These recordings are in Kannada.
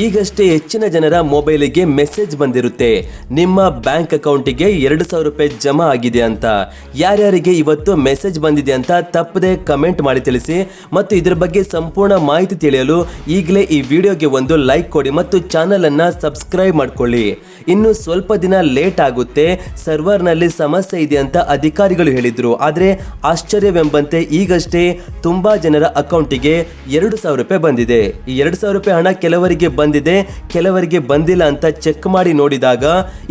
ಈಗಷ್ಟೇ ಹೆಚ್ಚಿನ ಜನರ ಮೊಬೈಲಿಗೆ ಮೆಸೇಜ್ ಬಂದಿರುತ್ತೆ. ನಿಮ್ಮ ಬ್ಯಾಂಕ್ ಅಕೌಂಟಿಗೆ ಎರಡು ಸಾವಿರ ರೂಪಾಯಿ ಜಮಾ ಆಗಿದೆ ಅಂತ. ಯಾರ್ಯಾರಿಗೆ ಇವತ್ತು ಮೆಸೇಜ್ ಬಂದಿದೆ ಅಂತ ತಪ್ಪದೆ ಕಮೆಂಟ್ ಮಾಡಿ ತಿಳಿಸಿ ಮತ್ತು ಇದರ ಬಗ್ಗೆ ಸಂಪೂರ್ಣ ಮಾಹಿತಿ ತಿಳಿಯಲು ಈಗಲೇ ಈ ವಿಡಿಯೋಗೆ ಒಂದು ಲೈಕ್ ಕೊಡಿ ಮತ್ತು ಚಾನಲನ್ನು ಸಬ್ಸ್ಕ್ರೈಬ್ ಮಾಡ್ಕೊಳ್ಳಿ. ಇನ್ನು ಸ್ವಲ್ಪ ದಿನ ಲೇಟ್ ಆಗುತ್ತೆ, ಸರ್ವರ್ನಲ್ಲಿ ಸಮಸ್ಯೆ ಇದೆ ಅಂತ ಅಧಿಕಾರಿಗಳು ಹೇಳಿದರು. ಆದರೆ ಆಶ್ಚರ್ಯವೆಂಬಂತೆ ಈಗಷ್ಟೇ ತುಂಬಾ ಜನರ ಅಕೌಂಟಿಗೆ ಎರಡು ಸಾವಿರ ರೂಪಾಯಿ ಬಂದಿದೆ. ಈ ಎರಡು ಸಾವಿರ ರೂಪಾಯಿ ಹಣ ಕೆಲವರಿಗೆ ಬಂದಿದೆ, ಕೆಲವರಿಗೆ ಬಂದಿಲ್ಲ ಅಂತ ಚೆಕ್ ಮಾಡಿ ನೋಡಿದಾಗ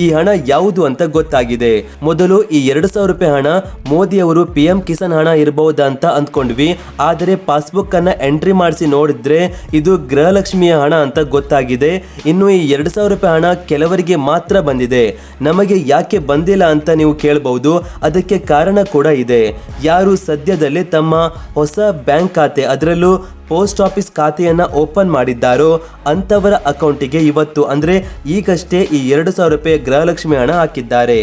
ಈ ಹಣ ಯಾವುದು ಅಂತ ಗೊತ್ತಾಗಿದೆ. ಮೊದಲು ಈ ಎರಡು ಸಾವಿರ ರೂಪಾಯಿ ಹಣ ಮೋದಿ ಅವರು ಪಿ ಎಂ ಕಿಸಾನ್ ಹಣ ಇರಬಹುದಾ ಅಂತ ಅಂದ್ಕೊಂಡ್ವಿ. ಆದರೆ ಪಾಸ್ಬುಕ್ ಅನ್ನ ಎಂಟ್ರಿ ಮಾಡಿಸಿ ನೋಡಿದ್ರೆ ಇದು ಗೃಹಲಕ್ಷ್ಮಿಯ ಹಣ ಅಂತ ಗೊತ್ತಾಗಿದೆ. ಇನ್ನು ಈ ಎರಡು ಸಾವಿರ ರೂಪಾಯಿ ಹಣ ಕೆಲವರಿಗೆ ಮಾತ್ರ ಬಂದಿದೆ. ನಮಗೆ ಯಾಕೆ ಬಂದಿಲ್ಲ ಅಂತ ನೀವು ಕೇಳಬಹುದು. ಅದಕ್ಕೆ ಕಾರಣ ಕೂಡ ಇದೆ. ಯಾರು ಸದ್ಯದಲ್ಲಿ ತಮ್ಮ ಹೊಸ ಬ್ಯಾಂಕ್ ಖಾತೆ, ಅದರಲ್ಲೂ ಪೋಸ್ಟ್ ಆಫೀಸ್ ಖಾತೆಯನ್ನ ಓಪನ್ ಮಾಡಿದ್ದಾರೋ ಅಂತವರ ಅಕೌಂಟಿಗೆ ಇವತ್ತು ಅಂದ್ರೆ ಈಗಷ್ಟೇ ಈ ಎರಡು ಸಾವಿರ ರೂಪಾಯಿ ಗೃಹಲಕ್ಷ್ಮಿ ಹಣ ಹಾಕಿದ್ದಾರೆ.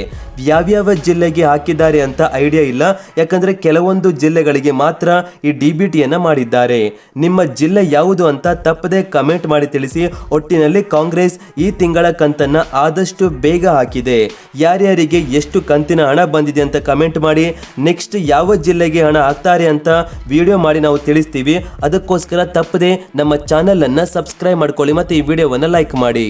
ಯಾವ್ಯಾವ ಜಿಲ್ಲೆಗೆ ಹಾಕಿದ್ದಾರೆ ಅಂತ ಐಡಿಯಾ ಇಲ್ಲ. ಯಾಕಂದ್ರೆ ಕೆಲವೊಂದು ಜಿಲ್ಲೆಗಳಿಗೆ ಮಾತ್ರ ಈ ಡಿ ಬಿ ಟಿಯನ್ನು ಮಾಡಿದ್ದಾರೆ. ನಿಮ್ಮ ಜಿಲ್ಲೆ ಯಾವುದು ಅಂತ ತಪ್ಪದೆ ಕಮೆಂಟ್ ಮಾಡಿ ತಿಳಿಸಿ. ಒಟ್ಟಿನಲ್ಲಿ ಕಾಂಗ್ರೆಸ್ ಈ ತಿಂಗಳ ಕಂತನ್ನ ಆದಷ್ಟು ಬೇಗ ಹಾಕಿದೆ. ಯಾರ್ಯಾರಿಗೆ ಎಷ್ಟು ಕಂತಿನ ಹಣ ಬಂದಿದೆ ಅಂತ ಕಮೆಂಟ್ ಮಾಡಿ. ನೆಕ್ಸ್ಟ್ ಯಾವ ಜಿಲ್ಲೆಗೆ ಹಣ ಹಾಕ್ತಾರೆ ಅಂತ ವಿಡಿಯೋ ಮಾಡಿ ನಾವು ತಿಳಿಸ್ತೀವಿ. ಅದಕ್ಕೋಸ್ಕರ ತಪ್ಪದೆ ನಮ್ಮ ಚಾನೆಲ್ ಅನ್ನ ಸಬ್ಸ್ಕ್ರೈಬ್ ಮಾಡ್ಕೊಳ್ಳಿ ಮತ್ತೆ ಈ ವಿಡಿಯೋವನ್ನ ಲೈಕ್ ಮಾಡಿ.